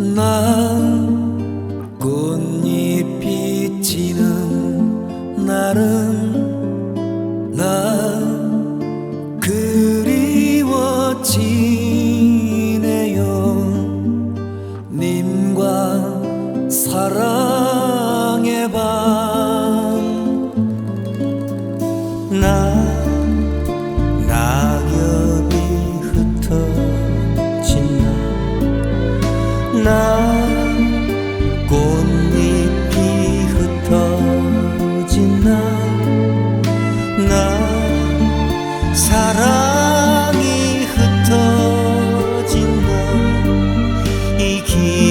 난 꽃잎이 지는 날은 난 그리워지네요. 님과 사랑의 밤 날나 꽃잎이 흩어진 날나 사랑이 흩어진 날이길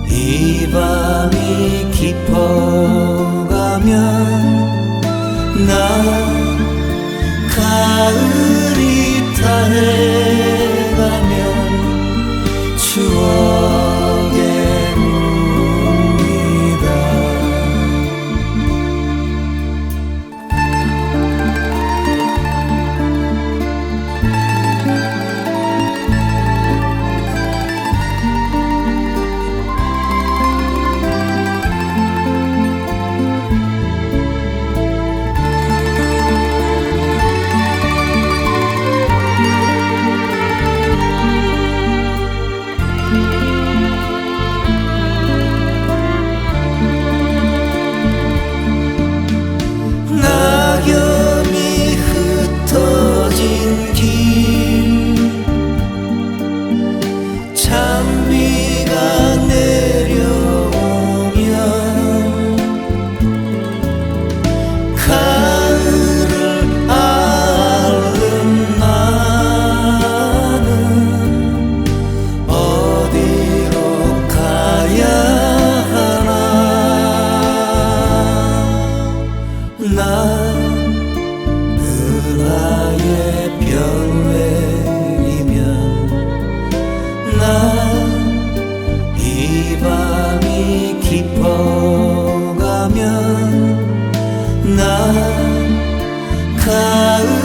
난이 밤이 깊어가면 난 가을이 다해 난 가을이 다해